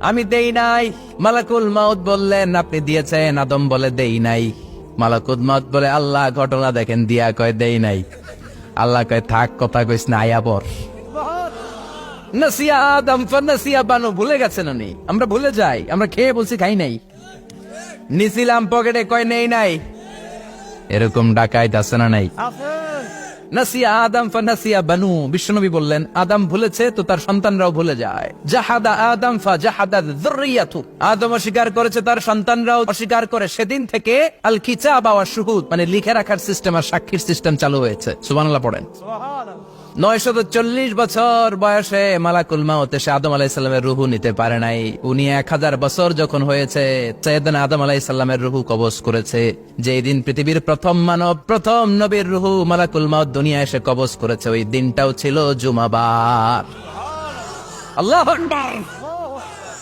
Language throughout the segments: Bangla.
আমি দেই নাই। মালাকুল মাউত বললেন, আপনি দিয়েছেন। আদম বলে, দেই নাই। মালাকুল মাউত বলে, আল্লাহ ঘটনা দেখেন, দিয়া কয় দেই নাই। আল্লাহ কয়, থাক, কথা কইস না, আয়া পর। নাসিয়া আদম নাসিয়া বানু, ভুলে গেছেন উনি। আমরা ভুলে যাই, আমরা খেয়ে বলছি, খাই নাই। নিছিলাম পকেটে কয়, নেই নাই। এরকম ডাকাইত আছে না নাই? নাসিয়া আদম ফানাসিয়া বানু। বিশ্বনবী বললেন আদম ভুলেছে তো তার সন্তানরাও ভুলে যায়। জাহাদা আদম ফা জাহাদা যুররিয়াতু। আদম অস্বীকার করেছে তার সন্তানরাও অস্বীকার করে। সেদিন থেকে আল কিতাব ওয়া শুহুদ মানে লিখে রাখার সিস্টেম আর সাক্ষীর সিস্টেম চালু হয়েছে। সুবহানাল্লাহ পড়েন। নয়শত চল্লিশ বছর বয়সে মালাকুল মাউত এসে আদম আলাইসাল্লামের রুহু নিতে পারে নাই। উনি এক হাজার বছর যখন হয়েছে সৈয়দান আদম আলাইসাল্লামের রুহু কবজ করেছে। যে দিন পৃথিবীর প্রথম মানব, প্রথম নবীর রুহু মালাকুল মত দুনিয়া এসে কবজ করেছে। ওই দিনটাও ছিল জুমাবার। আল্লাহ আকবার।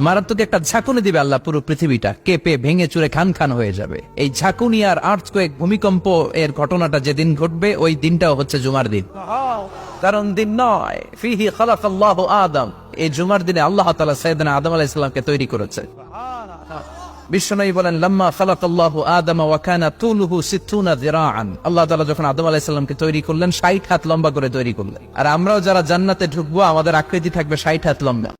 মারাত্মক একটা ঝাঁকুনি দিবে আল্লাহ পুরো পৃথিবীটা। কেঁপে ভেঙে চুরে খান খান হয়ে যাবে। এই ঝাঁকুনি আর আর্থকোয়েক ভূমিকম্প এর ঘটনাটা যেদিন ঘটবে, ওই দিনটাও হচ্ছে জুমার দিন। কারণ দিন নয় আদম। এই জুমার দিনে আল্লাহ তাআলা সাইয়েদনা আদম আলাইহিস সালামকে তৈরি করেছে। বিশ্বনবী বলেন, লাম্মা খালাকাল্লাহু আদম ওয়া তুলুহু 60 যিরাআন। আল্লাহ তাআলা যখন আদম আলাইহিস সালামকে তৈরি করলেন 60 হাত লম্বা করে তৈরি করলেন। আর আমরাও যারা জান্নাতে ঢুকবো, আমাদের আকৃতি থাকবে 60 হাত লম্বা।